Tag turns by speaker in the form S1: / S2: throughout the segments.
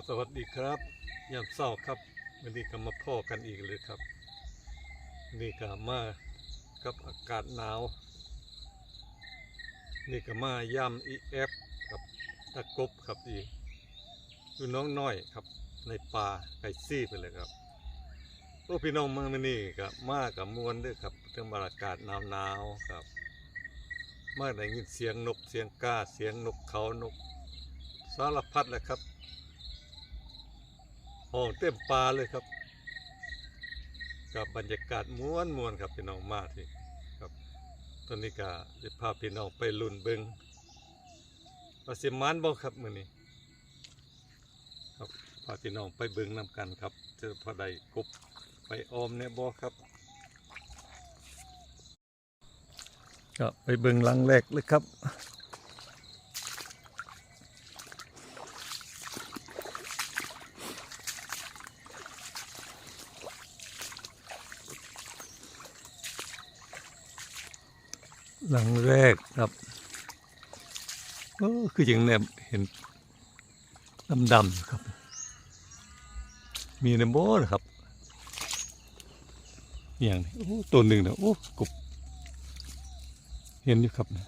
S1: ก็สวัสดีครับยามเศร้าครับวันนี้ก็มาพ่อกันอีกเลยครับ นี่ก็มากับอากาศหนาว นี่ก็มาย่ำอีแอฟกับตะกบครับอีอยู่น้องน้อยครับ ในป่าไก่ซี่ไปเลยครับโอ้พี่น้องเมืองนี่ก็มากับมวนด้วยครับเรื่องบรรยากาศหนาวๆครับ มาได้ยินเสียงนกเสียงกาเสียงนกเขานกสารพัดเลยครับ ห้องเต็มป่าเลยครับ กับบรรยากาศม้วนมวนๆครับพี่น้องมาที่ครับตอนนี้ก็จะพาพี่น้องไปลุ่นเบิงว่าสิมานบ่ครับมื้อนี้ครับพาพี่น้องไปเบิงนำกันครับเจอพอใดกบไปออมเนี่ยบ่ครับก็ไปเบิงหลังแรกเลยครับ หลังแรกครับโอ้คืออย่างแนบเห็นดำๆครับ มีในโบนะครับ อย่างนี้โอ้ตัวหนึ่งนะโอ้กบเห็นอยู่ครับนะ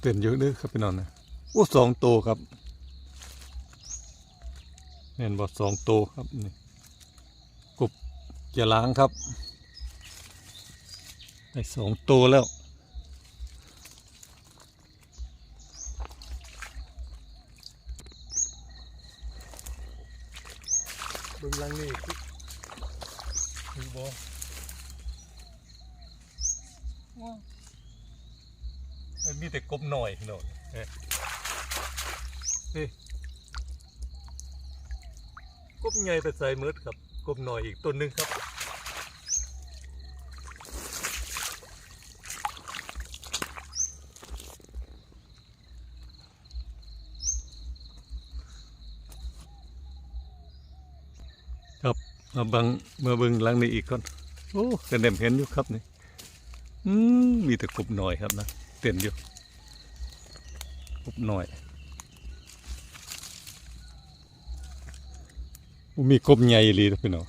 S1: เป็นเยอะเลยครับพี่น้องนะโอ้สองตัวครับเห็นบอกสองตัวครับนี่ จะล้างครับได้สองตัวแล้วบิ่งลังนี่คือคือบอมีแต่กบหน่อยพี่องเอ๊ะนี่กบใหญ่ไปใส่มืดครับกบหน่อยอีกตัวหนึ่งครับ มาเบังมาเบิ่งหลังนี้อีกก่อนโอ้กระเด็มเห็นอยู่ครับนี่อืมมีแต่กบหน่อยครับนะเต้นอยู่กบหน่อยโอ้มีกบใหญ่อีหลีนะพี่น้อง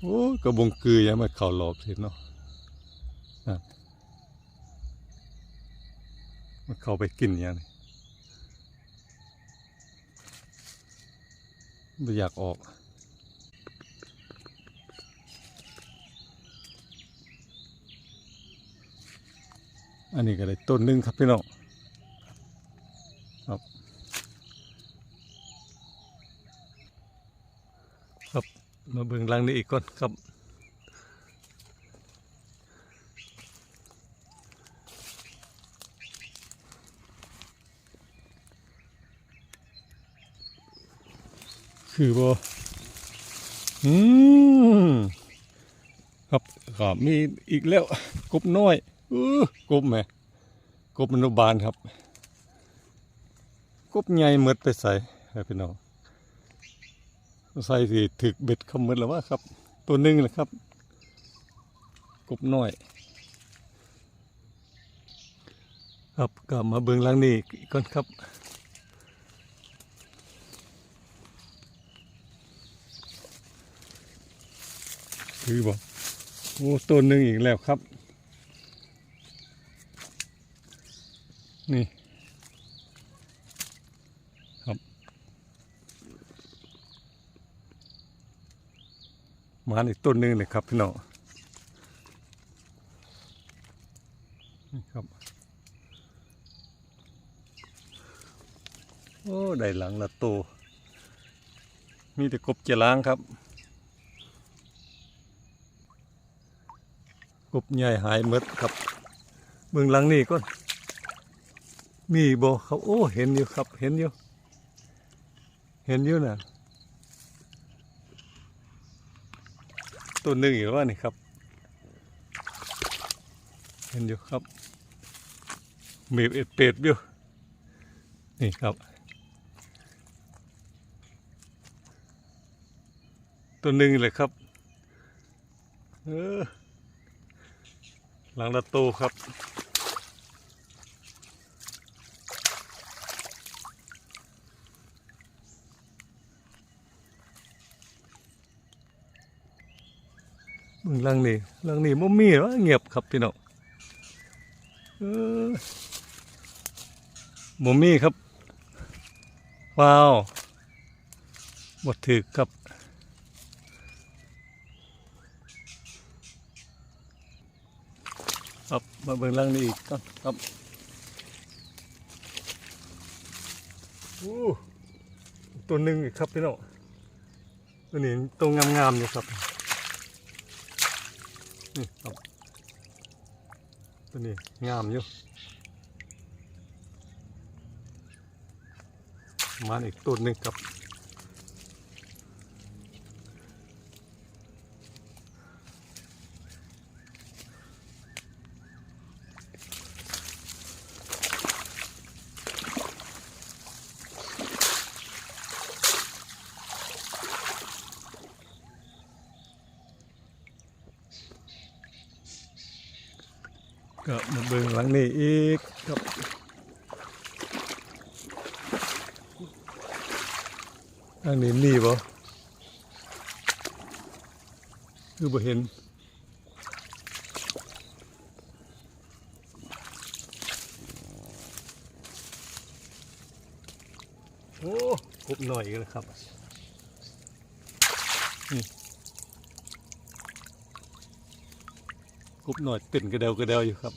S1: โอ้กระบงกือยังมาเข่าหลอบสิเนาะนั่นมันเข้าไปกินอย่าง ไม่อยากออก อันนี้ก็ได้ต้นนึงครับพี่น้องครับ ครับมาเบิ่งลังนี้อีกก่อนครับ คือบ่อืมครับก็มีอีกแล้วกบน้อยเออกบแหม่กบอนุบาลครับ กบใหญ่หมดไปใส่ครับพี่น้องใส่สิถึกเบ็ดเขาหมดแล้ววะครับ ตัวหนึ่งนะครับ กบน้อย ครับก็มาเบิ่งลังนี้อีกก่อนครับ คือบอกโอ้ต้นหนึ่งอีกแล้วครับ นี่ ครับ มาอีกต้นหนึ่งเลยครับพี่น้องนี่ครับ โอ้ ได้หลังละโต มีแต่กบเจล้างครับ กบใหญ่หายหมดครับ เมืองหลังนี่ก็ มีบ่เขาโอ้เห็นอยู่ครับ เห็นอยู่เห็นอยู่นะตัวหนึ่งอยู่ว่านี่ครับ เห็นอยู่ครับมีเอ็ดเป็ดอยู่นี่ครับตัวหนึ่งเลยครับ เออ หลังละตูครับ มึงหลังนี่หลังนี่บ่มีหรอเงียบครับพี่น้องเออบ่มีครับ ว้าวบ่ถือครับ ครับมาเบิ่งหลังนี้อีกครับโอ้ตัวหนึ่งอีกครับพี่น้องตัวนี้ตัวงามๆอยู่ครับนี่ครับ ตัวนี้งามอยู่มาอีกตัวหนึ่งครับ ก็มาเบิ่งหลังนี้อีกครับหลังนี้มีบ่คือบ่เห็นโอ้กบหน่อยอีกแล้วครับนี่ กบหน่อยติ่นกระเดวกระเดวอยู่ครับ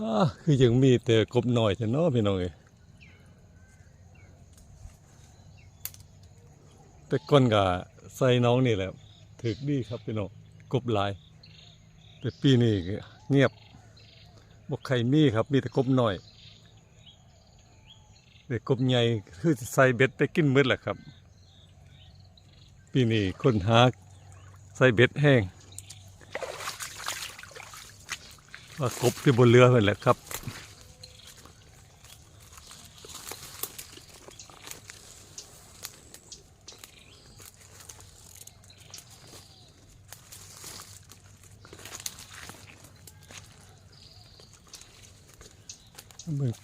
S1: อคือยังมีแต่กบหน่อยแต่เนาะพี่น้องเอ้ยแต่ก้นกับใส่น้องนี่แหละถึกดีครับพี่น้องกบหลาย แต่ปีนี้เงียบบกใครมีครับมีแต่กบหน่อย เด็กกบใหญ่คือใส่เบ็ดไปกินมืดแหละครับ ปีนี้คนหาใส่เบ็ดแห้งว่ากบที่บนเรือนั่นแหละครับ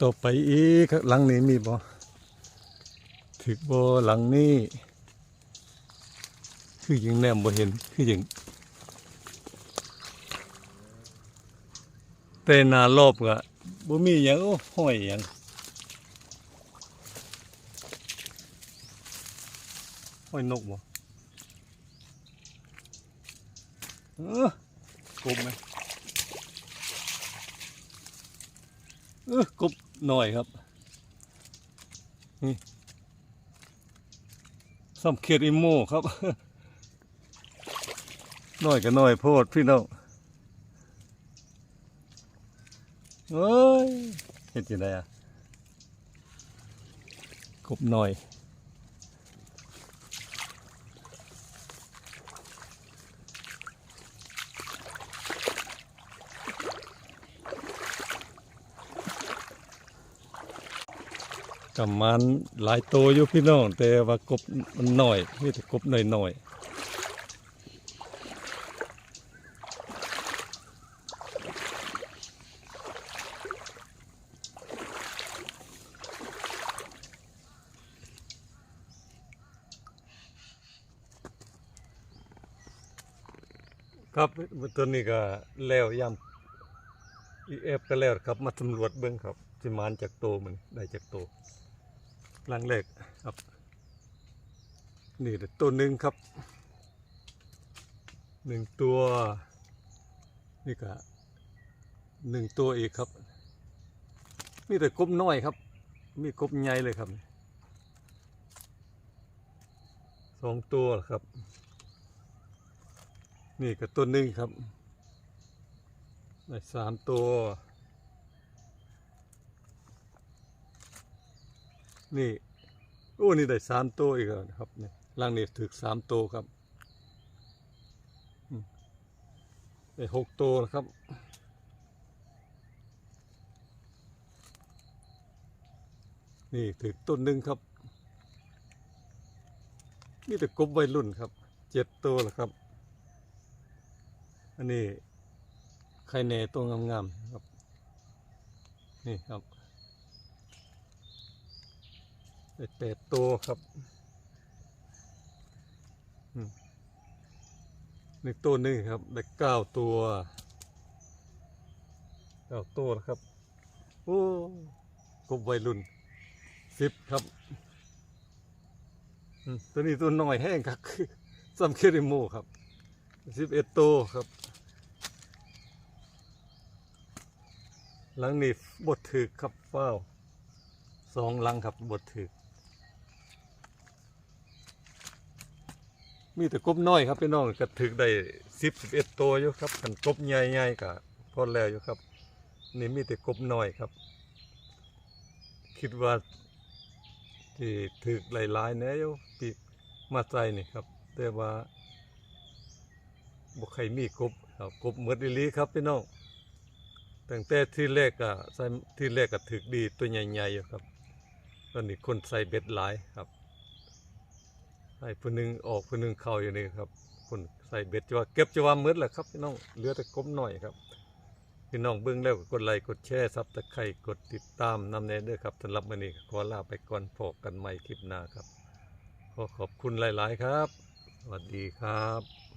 S1: ต่อไปอีกหลังนี้มีบ่ถึกบ่หลังนี้ คือยังแนมบ่เห็นคือยังแต่หนารอบก็บ่มีหยังโอ้ห้อยหยังห้อยนกบ่เออกบไหมเออกบ หน่อยครับนี่สัมเขียดอิโมครับหน่อยก็หน่อยโพดพี่น้องเฮ้ยเห็นจีได้อะกบหน่อย กับมันหลายตัวอยู่พี่น้อง แต่ว่ากบมันหน่อยมีแต่กบหน่อยหน่อยครับตัวนี้ก็แล้วยำอีเอฟก็แล้วครับมาสำรวจเบื้องครับจิมานจากโตมันได้จากโต ลังแรกครับ นี่ตัวหนึ่งครับหนึ่งตัว นี่ก็หนึ่งตัวอีกครับ มีแต่กบน้อยครับ มีกบใหญ่เลยครับสองตัวครับ นี่ก็ตัวหนึ่งครับได้สามตัว นี่โอ้นี่ได้สามโตอีกแล้วนะครับนี่ล่างนี่ถึกสามโตครับได้หกโตนะครับนี่ถึงต้นหนึ่งครับนี่แต่กบวัยรุ่นครับเจ็ดตัวแล้วครับ อันนี้ไข่แหน่ตัวงามๆครับ นี่ครับได้ แปดตัวครับอืมนี่งตัวหนึ่งครับได้เก้าตัวเก้าตัวแล้วครับ โอ้กบวัยรุ่นสิบครับตัวนี้ตัวน้อยแห้งครับซัมเคริโมครับสิบเอ็ดตัวครับ หลังนี้บดถือครับเฝ้าสองหลังครับบดถือ มีแต่กบน้อยครับพี่น้องก็ถือได้สิบสิบเอ็ดตัวอยู่ครับกันกบใหญ่ๆก็พอแล้วอยู่ครับ นี่มีแต่กบน้อยครับ คิดว่าที่ถือหลายๆแน่อยู่ปีมาใจนี่ครับ แต่ว่าบ่ใครมีกบครับกบหมดอีหลีครับพี่น้องตั้งแต่ที่แรกก็ใส่ที่แรกก็ถึกดีตัวใหญ่ๆอยู่ครับตอนนี้คนใส่เบ็ดหลายครับ ให้ผู้หนึ่งออกผู้หนึ่งเข้าอยู่นี่ครับคนใส่เบ็ดจะว่าเก็บจะว่ามืดแหละครับพี่น้องเหลือแต่กบหน่อยครับพี่น้องเบื้องแล้วก็กดไลค์กดแชร์ซับตะไคร่กดติดตามนำแน่เด้อครับสำหรับวันนี้ขอลาไปก่อนพบกันใหม่คลิปหน้าครับขอขอบคุณหลาย ๆ ครับ สวัสดีครับ